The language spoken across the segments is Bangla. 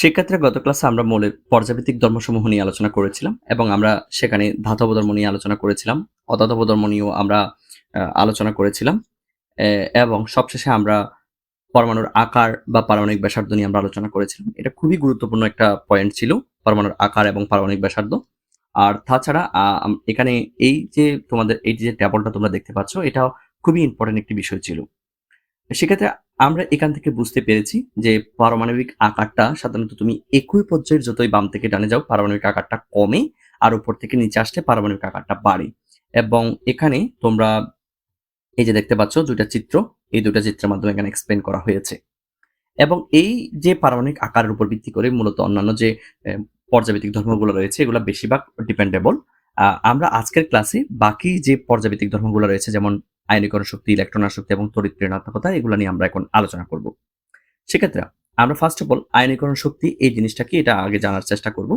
শিক্ষার্থীরা গত ক্লাসে আমরা মৌলের পর্যাবৃত্তিক ধর্মসমূহ নিয়ে আলোচনা করেছিলাম এবং আমরা সেখানে ধাতব ধর্ম নিয়ে আলোচনা করেছিলাম অধাতব ধর্ম নিয়েও আমরা আলোচনা করেছিলাম। এবং সবশেষে আমরা পরমাণুর আকার বা পারমাণবিক ব্যাসার্ধ নিয়ে আমরা আলোচনা করেছিলাম। এটা খুবই গুরুত্বপূর্ণ একটা পয়েন্ট ছিল, পরমাণুর আকার এবং পারমাণবিক ব্যাসার্ধ। আর তাছাড়া এখানে এই যে তোমাদের, এই যে টেবলটা তোমরা দেখতে পাচ্ছ এটা খুবই ইম্পর্টেন্ট একটি বিষয় ছিল। সেক্ষেত্রে আমরা এখান থেকে বুঝতে পেরেছি যে পারমাণবিক আকারটা সাধারণত তুমি একই পর্যায়ের যতই বাম থেকে ডানে যাও, পারমাণবিক আকারটা কমে আর উপর থেকে নিচে আসলে পারমাণবিক আকারটা বাড়ে। এবং এখানে তোমরা এই যে দেখতে পাচ্ছ দুইটা চিত্র, এই দুইটা চিত্রের মাধ্যমে এখানে এক্সপ্লেন করা হয়েছে। এবং এই যে পারমাণবিক আকারের উপর ভিত্তি করে মূলত অন্যান্য যে পর্যাবৃত্তিক ধর্মগুলো রয়েছে, এগুলো বেশিরভাগ ডিপেন্ডেবল আমরা আজকের ক্লাসে বাকি যে পর্যাবৃত্তিক ধর্মগুলো রয়েছে, যেমন আয়নীকরণ শক্তি, ইলেকট্রন শক্তি এবং তড়িৎ প্রেরণাত্মকতা এগুলো নিয়ে আমরা এখন আলোচনা করব। সেক্ষেত্রে আমরা ফার্স্ট অফ অল আয়নীকরণ শক্তি, এই জিনিসটা কি এটা আগে জানার চেষ্টা করব।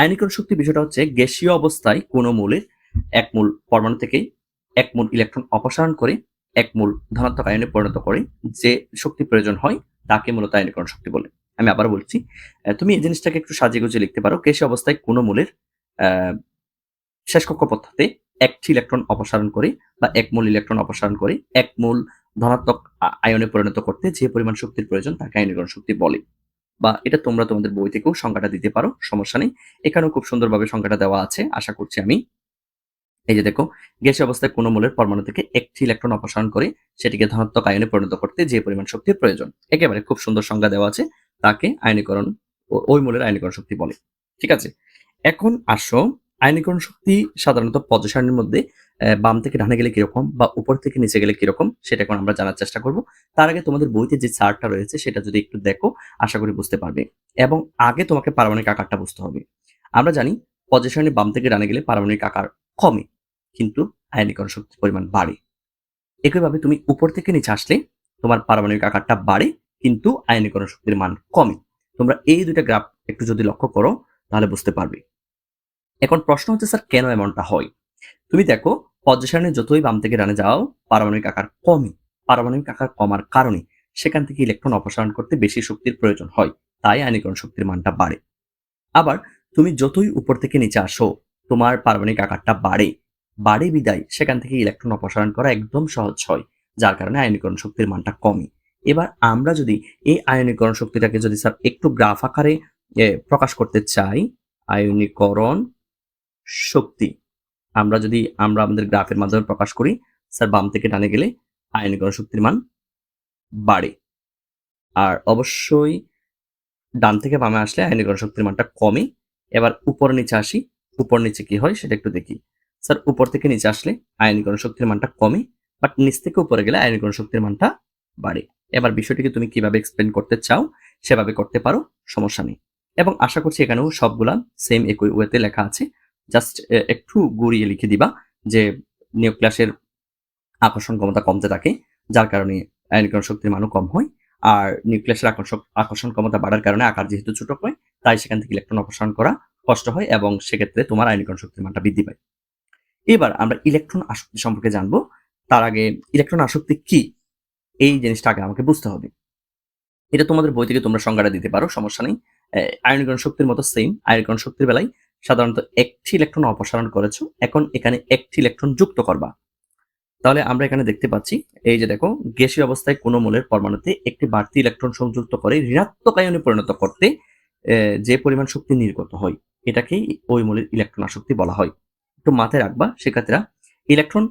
আয়নীকরণ শক্তি বিষয়টা হচ্ছে গ্যাসীয় অবস্থায় কোনো মূলের এক মূল পরমাণু থেকে এক মূল ইলেকট্রন অপসারণ করে, এক মূল ধনাত্মক আয়নে পরিণত করে, যে শক্তি প্রয়োজন হয় তাকে মূলত আয়নীকরণ শক্তি বলে। আমি আবার বলছি তুমি এই জিনিসটাকে একটু সাজিয়ে গুছিয়ে লিখতে পারো, গ্যাসীয় অবস্থায় কোনো মূলের শেষ কক্ষপথে একটি ইলেকট্রন অপসারণ করে বা এক মূল ইলেকট্রন অপসারণ করে, এক মূল ধনাত্মক আয়নে পরিণত করতে যে পরিমাণ শক্তির প্রয়োজন তাকে আয়নীকরণ শক্তি বলে। বা এটা তোমরা তোমাদের বই থেকেও সংখ্যাটা দিতে পারো, সমস্যা নেই। এখানেও খুব সুন্দরভাবে সংখ্যাটা দেওয়া আছে, আশা করছি আমি। এই যে দেখো, গ্যাসীয় অবস্থায় কোনো মূলের পরমাণু থেকে একটি ইলেকট্রন অপসারণ করে সেটিকে ধনাত্মক আয়নে পরিণত করতে যে পরিমাণ শক্তির প্রয়োজন, একেবারে খুব সুন্দর সংজ্ঞা দেওয়া আছে, তাকে আয়নীকরণ ওই মূলের আয়নীকরণ শক্তি বলে। ঠিক আছে? এখন আসো আয়নীকরণ শক্তি সাধারণত পজিশনের মধ্যে আহ, বাম থেকে ডানে গেলে কীরকম বা উপর থেকে নিচে গেলে কীরকম সেটা এখন আমরা জানার চেষ্টা করব। তার আগে তোমাদের বইতে যে চার্টটা রয়েছে সেটা যদি একটু দেখো আশা করি বুঝতে পারবে। এবং আগে তোমাকে পারমাণবিক আকারটা বুঝতে হবে। আমরা জানি পজিশনে বাম থেকে ডানে গেলে পারমাণবিক আকার কমে কিন্তু আয়নীকরণ শক্তির পরিমাণ বাড়ে। একইভাবে তুমি উপর থেকে নিচে আসলে তোমার পারমাণবিক আকারটা বাড়ে কিন্তু আয়নীকরণ শক্তির মান কমে। তোমরা এই দুইটা গ্রাফ একটু যদি লক্ষ্য করো তাহলে বুঝতে পারবে। এখন প্রশ্ন হচ্ছে, স্যার, কেন এমনটা হয়? তুমি দেখো পজিশনে যতই বাম থেকে ডানে যাও, পারমাণবিক আকার কমে পারমাণবিক আকার কমার কারণে সেখান থেকে ইলেকট্রন অপসারণ করতে বেশি শক্তির প্রয়োজন হয়, তাই আয়নীকরণ শক্তির মানটা বাড়ে। আবার তুমি যতই উপর থেকে নিচে আসো, তোমার পারমাণবিক আকারটা বাড়ে। বাড়ে বিদায়, সেখান থেকে ইলেকট্রন অপসারণ করা একদম সহজ হয়, যার কারণে আয়নীকরণ শক্তির মানটা কমে এবার আমরা যদি এই আয়নীকরণ শক্তিটাকে যদি, স্যার, একটু গ্রাফ আকারে প্রকাশ করতে চাই, আয়নীকরণ শক্তি। আমরা যদি, আমরা আমাদের গ্রাফের মাধ্যমে প্রকাশ করি, স্যার, বাম থেকে ডানে গেলে আয়নীকরণ শক্তির মান বাড়ে। আর অবশ্যই ডান থেকে বামে আসলে আয়নীকরণ শক্তির মানটা কমে। এবার উপর নিচে আসি, উপর নিচে কি হয় সেটা একটু দেখি। স্যার, উপর থেকে নিচে আসলে আয়নীকরণ শক্তির মানটা কমে, বাট নিচ থেকে উপরে গেলে আয়নীকরণ শক্তির মানটা বাড়ে। এবার বিষয়টিকে তুমি কীভাবে এক্সপ্লেন করতে চাও, সেভাবে করতে পারো, সমস্যা নেই। এবং আশা করছি এখানেও সবগুলা সেম একই ওয়েতে লেখা আছে। জাস্ট একটু গুড়িয়ে লিখে দিবা যে নিউক্লিয়াসের আকর্ষণ ক্ষমতা কমতে থাকে, যার কারণে আয়নীকরণ শক্তির মানও কম হয়। আর নিউক্লিয়াসের আকর্ষণ আকর্ষণ ক্ষমতা বাড়ার কারণে আকার যেহেতু ছোট হয়, তাই সেখান থেকে ইলেকট্রন অপসারণ করা কষ্ট হয় এবং সেক্ষেত্রে তোমার আয়নীকরণ শক্তির মানটা বৃদ্ধি পায়। এবার আমরা ইলেকট্রন আসক্তি সম্পর্কে জানব। তার আগে ইলেকট্রন আসক্তি কি? এই জিনিসটা আগে আমাকে বুঝতে হবে। এটা তোমাদের বই থেকে তোমরা সংজ্ঞাটা দিতে পারো, সমস্যা নেই। আয়নীকরণ শক্তির মতো সেম আয়নীকরণ শক্তির বেলায় সাধারণত একটি ইলেকট্রন অপসারণ করেছ, এখন এখানে একটি ইলেকট্রন যুক্ত করবা। তাহলে আমরা এখানে দেখতে পাচ্ছি, এই যে দেখো, গ্যাসীয় অবস্থায় কোনো মূলের পরমাণুতে একটি বাড়তি ইলেকট্রন সংযুক্ত করে ঋণাত্মক আয়নে পরিণত করতে যে পরিমাণ শক্তি নির্গত হয়, এটাকেই ওই মূলের ইলেকট্রন আসক্তি বলা হয়। একটু মাথায় রাখবা শিক্ষার্থীরা ইলেকট্রন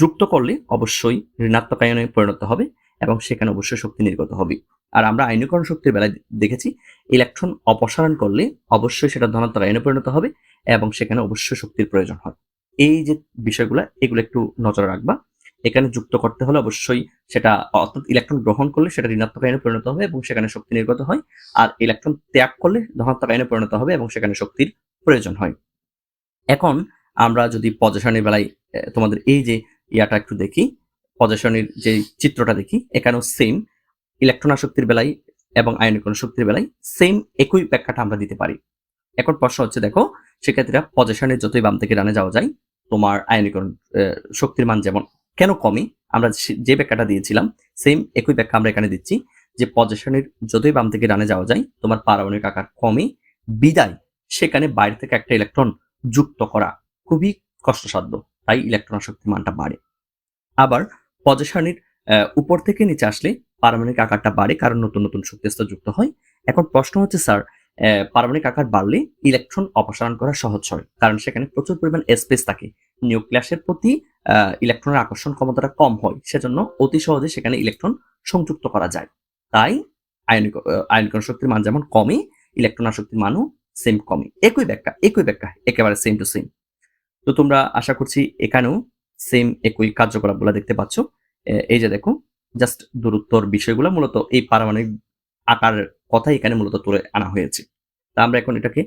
যুক্ত করলে অবশ্যই ঋণাত্মক আয়নে পরিণত হবে এবং সেখানে অবশ্যই শক্তি নির্গত হবে। আর আমরা আয়নীকরণ শক্তির বেলায় দেখেছি, ইলেকট্রন অপসারণ করলে অবশ্যই সেটা ধনাত্মক আয়নে পরিণত হবে এবং সেখানে অবশ্যই শক্তির প্রয়োজন হয়। এই যে বিষয়গুলো, এগুলো একটু নজরে রাখবা। এখানে যুক্ত করতে হলে অবশ্যই সেটা অর্থাৎ ইলেকট্রন গ্রহণ করলে সেটা ঋণাত্মক আয়নে পরিণত হবে এবং সেখানে শক্তি নির্গত হয়। আর ইলেকট্রন ত্যাগ করলে ধনাত্মক আয়নে পরিণত হবে এবং সেখানে শক্তির প্রয়োজন হয়। এখন আমরা যদি পজিশনের বেলায় তোমাদের এই যে ইয়াটা একটু দেখি। পজিশনের যে চিত্রটা দেখি, এখানেও সেম ইলেকট্রন আসক্তির বেলায় এবং আয়নীকরণ শক্তির বেলায় সেম একই ব্যাখ্যাটা আমরা দিতে পারি। এখন প্রশ্ন হচ্ছে, দেখো, সেক্ষেত্রে পজিশনের যতই বাম থেকে ডানে যাওয়া যায়, তোমার আয়নীকরণ শক্তির মান যেমন কেন কমে? আমরা যে ব্যাখ্যাটা দিয়েছিলাম সেম একই ব্যাখ্যা আমরা এখানে দিচ্ছি, যে পজিশনের যতই বাম থেকে ডানে যাওয়া যায়, তোমার পারমাণবিক আকার কমে, বিদায়, সেখানে বাইরে থেকে একটা ইলেকট্রন যুক্ত করা খুবই কষ্টসাধ্য, তাই ইলেকট্রন শক্তির মানটা বাড়ে। আবার পজিশনের উপর থেকে নিচে আসলে পারমাণবিক আকারটা বাড়ে, কারণ নতুন নতুন শক্তিস্তর যুক্ত হয়। এখন প্রশ্ন হচ্ছে, স্যার পারমাণবিক আকার বাড়লে ইলেকট্রন অপসারণ করা সহজ হয়, কারণ সেখানে প্রচুর পরিমাণ স্পেস থাকে। নিউক্লিয়াসের প্রতি ইলেকট্রনের আকর্ষণ ক্ষমতাটা কম হয়, সেজন্য অতি সহজে সেখানে ইলেকট্রন সংযুক্ত করা যায়। তাই আয়নিক আয়নিকরণ শক্তির মান যেমন কমে, ইলেকট্রন আসক্তির মানও সেম কমে। একই ব্যাখ্যা একই ব্যাখ্যা, একেবারে সেম টু সেম তো তোমরা আশা করছি এখানেও সেম একই কার্যকলাপগুলো দেখতে পাচ্ছ। এই যে দেখো জাস্ট দূরত্বর বিষয়গুলো মূলত এই পারমাণবিক আকার কথা এখানে মূলত তুলে আনা হয়েছে। তা আমরা এখন এটাকে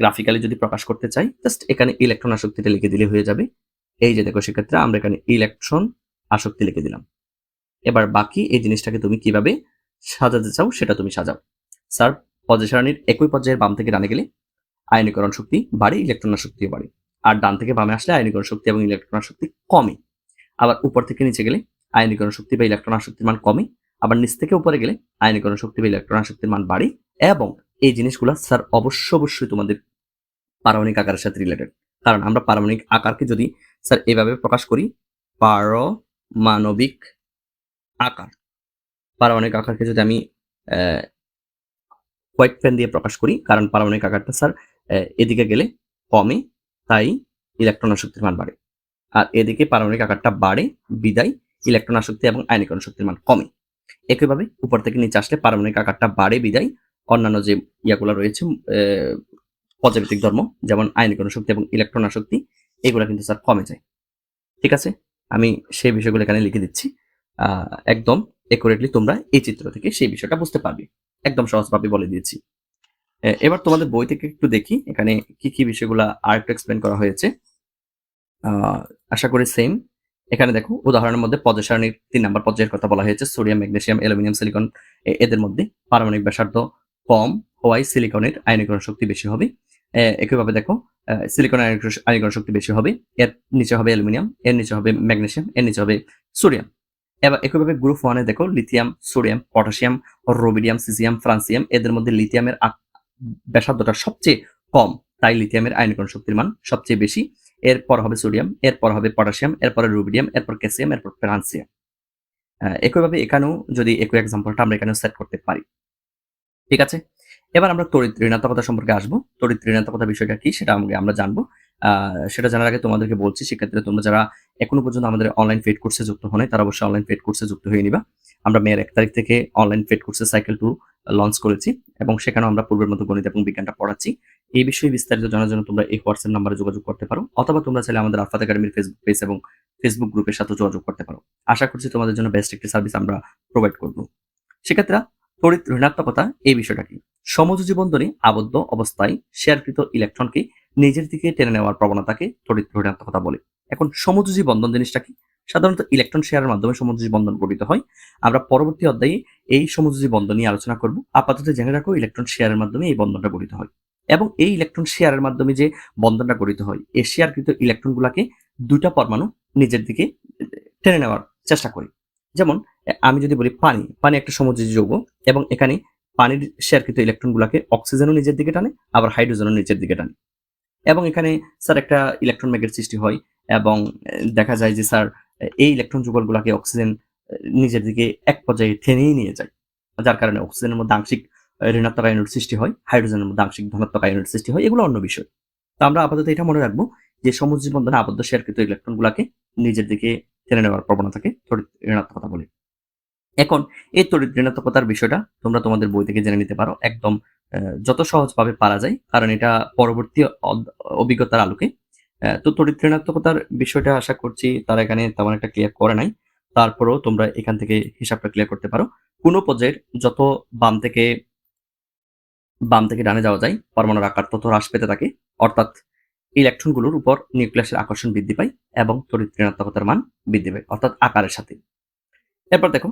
গ্রাফিক্যালি যদি প্রকাশ করতে চাই জাস্ট এখানে ইলেকট্রন আসক্তিটা লিখে দিলে হয়ে যাবে। এই যে দেখো, সেক্ষেত্রে আমরা এখানে ইলেকট্রন আসক্তি লিখে দিলাম। এবার বাকি এই জিনিসটাকে তুমি কীভাবে সাজাতে চাও, সেটা তুমি সাজাও। স্যার পজিশনের একই পর্যায়ের বাম থেকে ডানে গেলে আয়নীকরণ শক্তি বাড়ে ইলেকট্রন শক্তিও বাড়ে। আর ডান থেকে বামে আসলে আয়নীকরণ শক্তি এবং ইলেকট্রন শক্তি কমে আবার উপর থেকে নিচে গেলে আয়নীকরণ শক্তি বা ইলেকট্রন শক্তির মান কমে আবার নিচ থেকে উপরে গেলে আয়নীকরণ শক্তি বা ইলেকট্রন শক্তির মান বাড়ে এবং এই জিনিসগুলো স্যার অবশ্য অবশ্যই তোমাদের পারমাণবিক আকারের সাথে রিলেটেড কারণ আমরা পারমাণবিক আকারকে যদি স্যার এভাবে প্রকাশ করি, পারমাণবিক আকার। পারমাণবিক আকারকে যদি আমি হোয়াইট পেন দিয়ে প্রকাশ করি, কারণ পারমাণবিক আকারটা স্যার এদিকে গেলে কমে তাই ইলেকট্রন আসক্তির মান বাড়ে। আর এদিকে পারমাণবিক আকারটা বাড়ে, বিদায়, ইলেকট্রন আসক্তি এবং আয়নীকরণ শক্তির মান কমে। একইভাবে উপর থেকে নিচে আসলে পারমাণবিক আকারটা বাড়ে, বিদায়, অন্যান্য যে ইয়াগুলো রয়েছে পর্যাবৃত্তিক ধর্ম, যেমন আয়নীকরণ শক্তি এবং ইলেকট্রন আসক্তি, এগুলো কিন্তু স্যার কমে যায়। ঠিক আছে? আমি সেই বিষয়গুলো এখানে লিখে দিচ্ছি। একদম একুরেটলি তোমরা এই চিত্র থেকে সেই বিষয়টা বুঝতে পারবে। একদম সহজভাবে বলে দিয়েছি। এবার তোমাদের বই থেকে একটু দেখি, এখানে কি কি বিষয়গুলো আর একটু এক্সপ্লেন করা হয়েছে। আশা করি সেম এখানে দেখো, উদাহরণের মধ্যে পর্যায় সারণীর তিন নম্বর পর্যায়ের কথা বলা হয়েছে, সোডিয়াম, ম্যাগনেসিয়াম, অ্যালুমিনিয়াম, সিলিকন এদের মধ্যে পারমাণবিক ব্যাসার্ধ কম হওয়ায় সিলিকনের আয়নীকরণ শক্তি বেশি হবে। একইভাবে দেখো সিলিকন আয়নীকরণ শক্তি বেশি হবে, এর নিচে হবে অ্যালুমিনিয়াম, এর নিচে হবে ম্যাগনেসিয়াম, এর নিচে হবে সোডিয়াম। এবার একইভাবে গ্রুপ ওয়ানে দেখো lithium sodium potassium rubidium caesium francium এদের মধ্যে লিথিয়ামের ব্যাসার্ধটা সবচেয়ে কম, তাই লিথিয়ামের আয়নীকরণ শক্তির মান সবচেয়ে বেশি। এরপর হবে সোডিয়াম এরপর হবে পটাশিয়াম এরপর রুবিডিয়াম এরপর ক্যালসিয়াম এরপর ফ্রান্সিয়াম একইভাবে এখানেও যদি একই এক্সাম্পলটা আমরা এখানেও সেট করতে পারি। ঠিক আছে? এবার আমরা তড়িৎ ঋণাত্মকতা সম্পর্কে আসব। তড়িৎ ঋণাত্মকতা বিষয়টা কি সেটা আমরা জানব। সেটা জানার আগে তোমাদেরকে বলছি, সেক্ষেত্রে তোমরা যারা এখনও পর্যন্ত আমাদের অনলাইন ফেড কোর্সে যুক্ত হনে তারা অবশ্যই অনলাইন ফেড কোর্সে যুক্ত হয়ে নিবা। আমরা মেয়ের এক তারিখ থেকে অনলাইন পেড কোর্সে সাইকেল টু লঞ্চ করেছি এবং সেখানেও আমরা পূর্বের মতো গণিত এবং বিজ্ঞানটা পড়াচ্ছি। এই বিষয়ে বিস্তারিত জানার জন্য তোমরা এই হোয়াটসঅ্যাপ নাম্বারে যোগাযোগ করতে পারো অথবা তোমরা চাইলে আমাদের আলফাত একাডেমির ফেসবুক পেজ এবং ফেসবুক গ্রুপের সাথে যোগাযোগ করতে পারো। আশা করছি তোমাদের জন্য বেস্ট একটি সার্ভিস আমরা প্রোভাইড করব। সেক্ষেত্রে তড়িৎ ঋণাত্মকতা, এই বিষয়টা কি? সমযোজী বন্ধনে আবদ্ধ অবস্থায় শেয়ারকৃত ইলেকট্রনকে নিজের দিকে টেনে নেওয়ার প্রবণতাকে তড়িৎ ঋণাত্মকতা বলে। এখন সমযোজী বন্ধন জিনিসটা কি? সাধারণত ইলেকট্রন শেয়ারের মাধ্যমে সমযোজী বন্ধন গঠিত হয়। আমরা পরবর্তী অধ্যায়ে এই সমযোজী বন্ধন নিয়ে আলোচনা করব। আপাতত জেনে রাখো ইলেকট্রন শেয়ারের মাধ্যমে এই বন্ধনটা গঠিত হয়। এবং এই ইলেকট্রন শেয়ারের মাধ্যমে যে বন্ধনটা গঠিত হয়, এই শেয়ারকৃত ইলেকট্রনগুলোকে দুইটা পরমাণু নিজের দিকে টেনে নেওয়ার চেষ্টা করি। যেমন, আমি যদি বলি পানি পানি একটা সমযোজী যৌগ এবং এখানে পানির শেয়ারকৃত ইলেকট্রনগুলোকে অক্সিজেনও নিজের দিকে টানে, আবার হাইড্রোজেনও নিজের দিকে টানে। এবং এখানে স্যার একটা ইলেকট্রন মেঘের সৃষ্টি হয় এবং দেখা যায় যে স্যার এই ইলেকট্রন যুগলগুলোকে অক্সিজেন নিজের দিকে এক পর্যায়ে টেনেই নিয়ে যায়। যার কারণে অক্সিজেনের মধ্যে আংশিক ঋণাত্মক আয়নের সৃষ্টি হয় হাইড্রোজেনের মধ্যে আংশিক ধনাত্মক আয়নের সৃষ্টি হয়, এগুলো অন্য বিষয়। তো আমরা আপাতত এটা মনে রাখব যে সমুদ্র বন্ধনে আবদ্ধ শেয়ারকৃত ইলেকট্রনগুলোকে নিজের দিকে টেনে নেওয়ার প্রবণতাকে তড়িৎ ঋণাত্মকতা বলে। এখন, এই তড়িৎ ঋণাত্মকতার বিষয়টা তোমরা তোমাদের বই থেকে জেনে নিতে পারো। একদম যত সহজভাবে পারা যায়, কারণ এটা পরবর্তী অভিজ্ঞতার আলোকে তো তড়িৎ ঋণাত্মকতার বিষয়টা আশা করছি তারা এখানে তেমন একটা ক্লিয়ার করে নাই। তারপরেও তোমরা এখান থেকে হিসাবটা ক্লিয়ার করতে পারো। কোনো পর্যায়ের যত বাম থেকে বাম থেকে ডানে যাওয়া যায়, পরমাণুর আকার তত হ্রাস পেতে থাকে। অর্থাৎ ইলেকট্রনগুলোর উপর নিউক্লিয়াসের আকর্ষণ বৃদ্ধি পায় এবং তড়িৎ ঋণাত্মকতার মান বৃদ্ধি পায়, অর্থাৎ আকারের সাথে। এরপর দেখো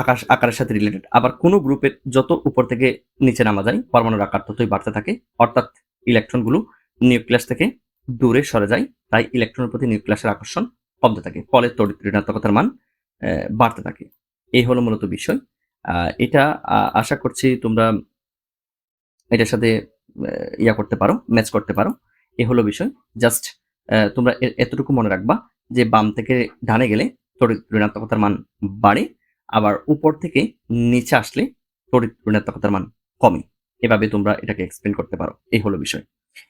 আকাশ, আকারের সাথে রিলেটেড আবার কোনো গ্রুপের যত উপর থেকে নিচে নামা যায়, পরমাণুর আকার ততই বাড়তে থাকে। অর্থাৎ ইলেকট্রনগুলো নিউক্লিয়াস থেকে দূরে সরে যায়, তাই ইলেকট্রনের প্রতি নিউক্লিয়াসের আকর্ষণ কমতে থাকে, ফলে তড়িৎ ঋণাত্মকতার মান বাড়তে থাকে। এই হলো মূলত বিষয়। এটা আশা করছি তোমরা এটার সাথে ইয়া করতে পারো ম্যাচ করতে পারো। এ হলো বিষয়। জাস্ট তোমরা এতটুকু মনে রাখবা যে বাম থেকে ডানে গেলে তড়িৎ ঋণাত্মকতার মান বাড়ে, আবার উপর থেকে নিচে আসলে তড়িৎ ঋণাত্মকতার মান কমে। এভাবে তোমরা এটাকে এক্সপ্লেন করতে পারো। এই হলো বিষয়।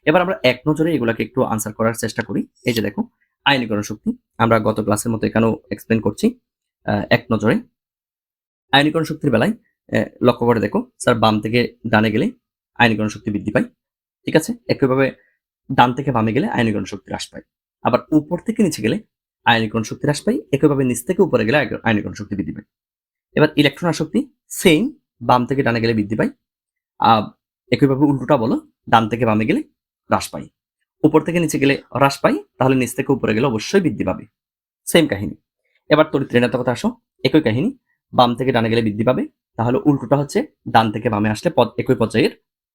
এবার আমরা এক নজরে এগুলাকে একটু আনসার করার চেষ্টা করি। এই যে দেখো আইনীকরণ শক্তি আমরা গত ক্লাসের মতো এখানেও এক্সপ্লেন করছি এক নজরে। আইনীকরণ শক্তির বেলায় লক্ষ্য করে দেখো স্যার বাম থেকে ডানে গেলে আইনীকরণ শক্তি বৃদ্ধি পায়, ঠিক আছে? একইভাবে ডান থেকে বামে গেলে আইনীকরণ শক্তি হ্রাস পায়। আবার উপর থেকে নিচে গেলে আয়নীকরণ শক্তি হ্রাস পায়, একইভাবে নিচ থেকে উপরে গেলে আয়ন- আয়নীকরণ শক্তি বৃদ্ধি পায়। এবার ইলেকট্রন আসক্তি সেম বাম থেকে ডানে গেলে বৃদ্ধি পায়। একইভাবে উল্টোটা বলো, ডান থেকে বামে গেলে হ্রাস পাই। উপর থেকে নিচে গেলে হ্রাস পায় তাহলে নিচ থেকে উপরে গেলে অবশ্যই বৃদ্ধি পাবে। সেম কাহিনী। এবার তড়িৎ ঋণাত্মকতা আসো। একই কাহিনী। বাম থেকে ডানে গেলে বৃদ্ধি পাবে, তাহলে উল্টোটা হচ্ছে ডান থেকে বামে আসলে পদ, একই পর্যায়ের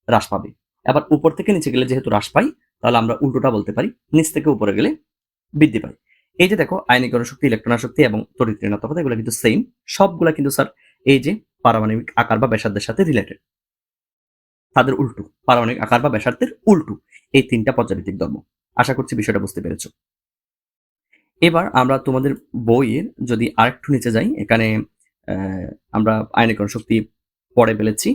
হ্রাস পাবে। আবার উপর থেকে নিচে গেলে যেহেতু হ্রাস পাই, তাহলে আমরা উল্টোটা বলতে পারি, নিচ থেকে উপরে গেলে বৃদ্ধি পায় এই যে দেখো আয়নিকরণ শক্তি ইলেকট্রন শক্তি এবং তড়িৎ ঋণাত্মকতা এগুলো কিন্তু সেম সবগুলা কিন্তু স্যার এই যে পারমাণবিক আকার বা ব্যাসার্ধের সাথে রিলেটেড তাদের উল্টো, পারমাণবিক আকার বা ব্যাসার্ধের উল্টো। এই তিনটা পর্যাবৃত্তিক ধর্ম। আশা করছি বিষয়টা বুঝতে পেরেছ। এবার আমরা তোমাদের বইয়ের যদি আরেকটু নিচে যাই, এখানে আমরা আয়নিকরণ শক্তি পড়ে ফেলেছি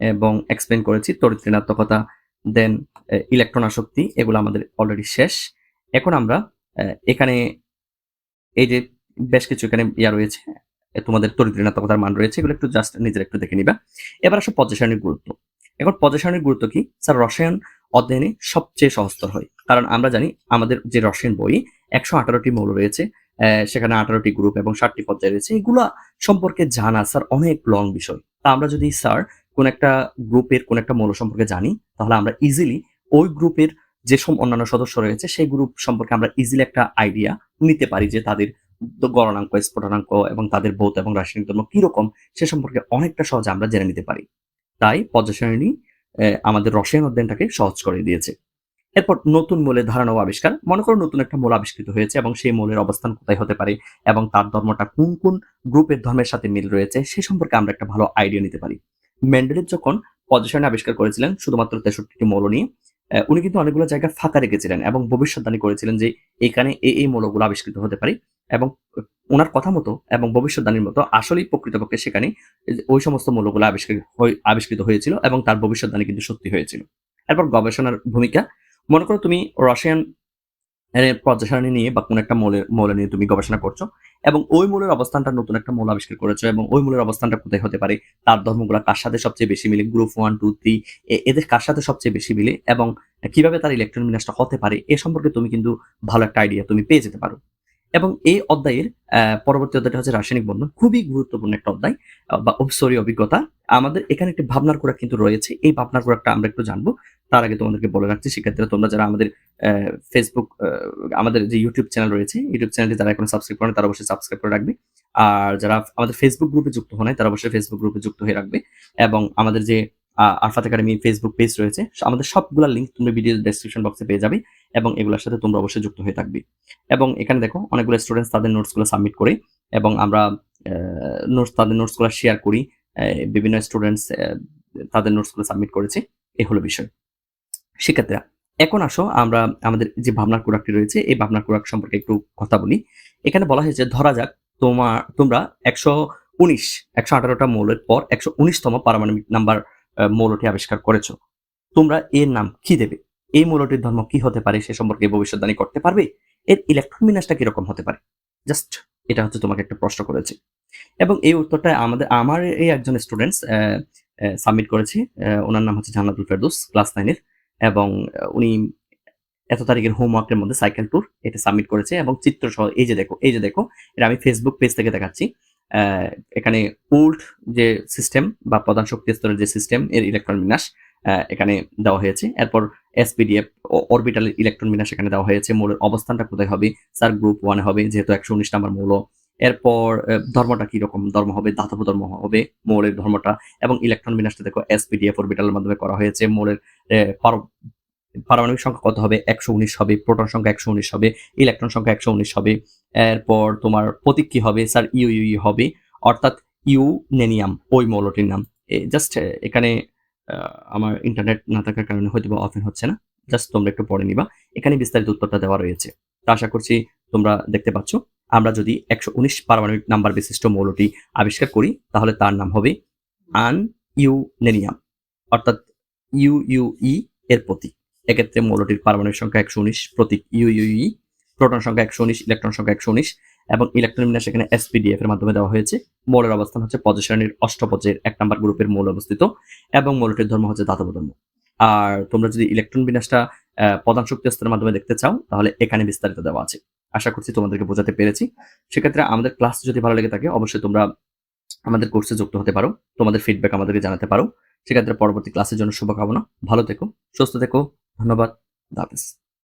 এবং এক্সপ্লেন করেছি তড়িৎ ঋণাত্মকতা দেন ইলেকট্রন আসক্তি, এগুলো আমাদের অলরেডি শেষ। এখন আমরা এখানে এই যে বেশ কিছু এখানে ইয়া রয়েছে, তোমাদের তড়িৎ ঋণাত্মকতার মান রয়েছে, এগুলো একটু জাস্ট নিজের একটু দেখে নিবা। এবার আসো পর্যায় গুরুত্ব। এখন পর্যায় গুরুত্ব কি? স্যার, রসায়ন অধ্যয়নে সবচেয়ে সহজতর হয়। কারণ আমরা জানি আমাদের যে রসায়ন বই, একশো আঠারোটি মৌল রয়েছে সেখানে আঠারোটি গ্রুপ এবং ষাটটি পর্যায় রয়েছে। এগুলা সম্পর্কে জানা, স্যার, অনেক লং বিষয়। তা আমরা যদি, স্যার, কোন একটা গ্রুপের কোন একটা মৌল সম্পর্কে জানি, তাহলে আমরা ইজিলি ওই গ্রুপের যে সব অন্যান্য সদস্য রয়েছে, সেই গ্রুপ সম্পর্কে আমরা ইজিলি একটা আইডিয়া নিতে পারি যে তাদের গণনাঙ্ক, স্ফোটনাঙ্ক এবং তাদের ভৌত এবং রাসায়নিক ধর্ম কীরকম, সে সম্পর্কে অনেকটা সহজে আমরা জেনে নিতে পারি। তাই পর্যায় আমাদের রসায়ন অধ্যয়নটাকে সহজ করে দিয়েছে। এরপর নতুন মূলে ধারণা আবিষ্কার। মনে করো নতুন একটা মূল আবিষ্কৃত হয়েছে এবং সেই মূলের অবস্থান কোথায় হতে পারে এবং তার ধর্মটা কোন কোন গ্রুপের ধর্মের সাথে মিল রয়েছে সে সম্পর্কে আমরা একটা ভালো আইডিয়া নিতে পারি। মেন্ডেলের যখন পজিশন আবিষ্কার করেছিলেন, শুধুমাত্র তেষট্টিটি মৌল নিয়ে উনি কিন্তু অনেকগুলো জায়গা ফাঁকা রেখেছিলেন এবং ভবিষ্যৎবাণী করেছিলেন যে এখানে এই এই মৌলগুলো আবিষ্কৃত হতে পারে এবং ওনার কথা মতো এবং ভবিষ্যৎবাণীর মতো আসলেই প্রকৃতপক্ষে সেখানে ওই সমস্ত মৌলগুলো আবিষ্কৃত আবিষ্কৃত হয়েছিল এবং তার ভবিষ্যৎবাণী কিন্তু সত্যি হয়েছিল। এরপর গবেষণার ভূমিকা। মনে করো তুমি রসায়ন এর নিয়ে বা কোনো একটা মৌলের, মৌল নিয়ে তুমি গবেষণা করছ এবং ওই মৌলের অবস্থানটা নতুন একটা মৌল আবিষ্কার করেছ এবং ওই মৌলের অবস্থানটা কোথায় হতে পারে? তার ধর্মগুলো কার সাথে সবচেয়ে বেশি মিলে? গ্রুপ ওয়ান টু থ্রি এদের কার সাথে সবচেয়ে বেশি মিলে? এবং কীভাবে তার ইলেকট্রন বিন্যাসটা হতে পারে? এ সম্পর্কে তুমি কিন্তু ভালো একটা আইডিয়া তুমি পেয়ে যেতে পারো। এবং এই অধ্যায়ের পরবর্তী অধ্যায়টা হচ্ছে রাসায়নিক বন্ধন। খুবই গুরুত্বপূর্ণ একটা অধ্যায় বা সরি অভিজ্ঞতা। আমাদের এখানে একটি ভাবনার কোরাক কিন্তু রয়েছে। এই ভাবনার কোরাকটা আমরা একটু জানব। তার আগে তোমাদেরকে বলে রাখছি সেক্ষেত্রে তোমরা যারা আমাদের ফেসবুক আমাদের যে ইউটিউব চ্যানেল রয়েছে ইউটিউব চ্যানেলটি যারা এখন সাবস্ক্রাইব করেন, তারা অবশ্যই সাবস্ক্রাইব করে রাখবে। আর যারা আমাদের ফেসবুক গ্রুপে যুক্ত হন তারা অবশ্যই ফেসবুক গ্রুপে যুক্ত হয়ে রাখবে। এবং আমাদের যে আরফাত একাডেমি ফেসবুক পেজ রয়েছে আমাদের সবগুলা লিঙ্ক তুমি ভিডিও ডেসক্রিপশন বক্সে পেয়ে যাবে এবং এগুলোর সাথে তোমরা অবশ্যই যুক্ত হয়ে থাকবে। এবং এখানে দেখো, অনেকগুলো স্টুডেন্টস তাদের নোটসগুলো সাবমিট করে এবং আমরা নোটস তাদের নোটসগুলো শেয়ার করি বিভিন্ন স্টুডেন্টস তাদের নোটসগুলো সাবমিট করেছে। এই হলো বিষয়। শিক্ষার্থীরা, এখন আসো আমরা আমাদের যে ভাবনার কুরাকটি রয়েছে, এই ভাবনার কুরাক সম্পর্কে একটু কথা বলি। এখানে বলা হয়েছে, ধরা যাক তোমার তোমরা একশো উনিশ, একশো আঠারোটা মৌলের পর একশো উনিশতম পারমাণবিক নাম্বার মৌলটি আবিষ্কার করেছ। তোমরা এর নাম কি দেবে? এই মৌলটির ধর্ম কি হতে পারে সে সম্পর্কে ভবিষ্যৎবাণী করতে পারবে? এর ইলেকট্রন বিন্যাসটা কীরকম হতে পারে? জাস্ট এটা হচ্ছে তোমাকে একটা প্রশ্ন করেছে। এবং এই উত্তরটা আমাদের, আমার এই একজন স্টুডেন্টস সাবমিট করেছে ওনার নাম হচ্ছে জান্নাতুল ফেরদৌস ক্লাস নাইনের এবং উনি এত তারিখের হোমওয়ার্কের মধ্যে সাইকেল ট্যুর এটা সাবমিট করেছে এবং চিত্র সহ এই যে দেখো, এই যে দেখো, এটা আমি ফেসবুক পেজ থেকে দেখাচ্ছি। এখানে উল্ট যে সিস্টেম বা প্রধান শক্তি স্তরের যে সিস্টেম, এর ইলেকট্রন বিন্যাস এখানে দেওয়া হয়েছে। এরপর এসপিডিএফ অরবিটাল ইলেকট্রন বিন্যাস এখানে দেওয়া হয়েছে। মৌলের অবস্থানটা কোথায় হবে? স্যার গ্রুপ ওয়ানে হবে, যেহেতু একশো উনিশ নাম্বার মৌল। এরপর ধর্মটা কি রকম ধর্ম হবে ধাতব ধর্ম হবে, মৌলের ধর্মটা। এবং ইলেকট্রন বিন্যাসটা দেখো এসপিডিএফ অরবিটালের মাধ্যমে করা হয়েছে। মৌলের পার- পারমাণবিক সংখ্যা কত হবে? একশো উনিশ হবে, প্রোটন সংখ্যা একশো উনিশ হবে ইলেকট্রন সংখ্যা একশো উনিশ হবে। এরপর তোমার প্রতীক কি হবে? স্যার, ইউ ইউ হবে। অর্থাৎ ইউনেনিয়াম, ওই মৌলটির নাম। জাস্ট এখানে আমার ইন্টারনেট না থাকার কারণে হয়তো বা অফেন হচ্ছে না। জাস্ট তোমরা একটু পড়ে নিবা। এখানে বিস্তারিত উত্তরটা দেওয়া রয়েছে। তা আশা করছি তোমরা দেখতে পাচ্ছ। আমরা যদি একশো উনিশ পারমাণবিক নাম্বার বিশিষ্ট মৌলটি আবিষ্কার করি, তাহলে তার নাম হবে আন ইউনেনিয়াম অর্থাৎ ইউ ইউ ই এর প্রতীক। এক্ষেত্রে মৌলটির পারমাণবিক সংখ্যা একশো উনিশ, প্রতীক ইউ ইউ ই প্রোটন সংখ্যা একশো উনিশ, ইলেকট্রন সংখ্যা একশো উনিশ, এবং ইলেকট্রন বিন্যাস এখানে এসপিডিএফ এর মাধ্যমে দেওয়া হয়েছে। মৌলের অবস্থান হচ্ছে পদশ্রেণীর অষ্টপজের এক নম্বর গ্রুপের মৌল অবস্থিত, এবং মৌলটির ধর্ম হচ্ছে ধাতব ধর্ম আর তোমরা যদি ইলেকট্রন বিন্যাসটা প্রধান শক্তি স্তরের মাধ্যমে দেখতে চাও, তাহলে এখানে বিস্তারিত দেওয়া আছে। আশা করছি তোমাদেরকে বোঝাতে পেরেছি। সেক্ষেত্রে আমাদের ক্লাস যদি ভালো লেগে থাকে, অবশ্যই তোমরা আমাদের কোর্সে যুক্ত হতে পারো, তোমাদের ফিডব্যাক আমাদেরকে জানাতে পারো। সেক্ষেত্রে পরবর্তী ক্লাসের জন্য শুভকামনা। ভালো থেকো, সুস্থ থেকো, ধন্যবাদ হাফেজ।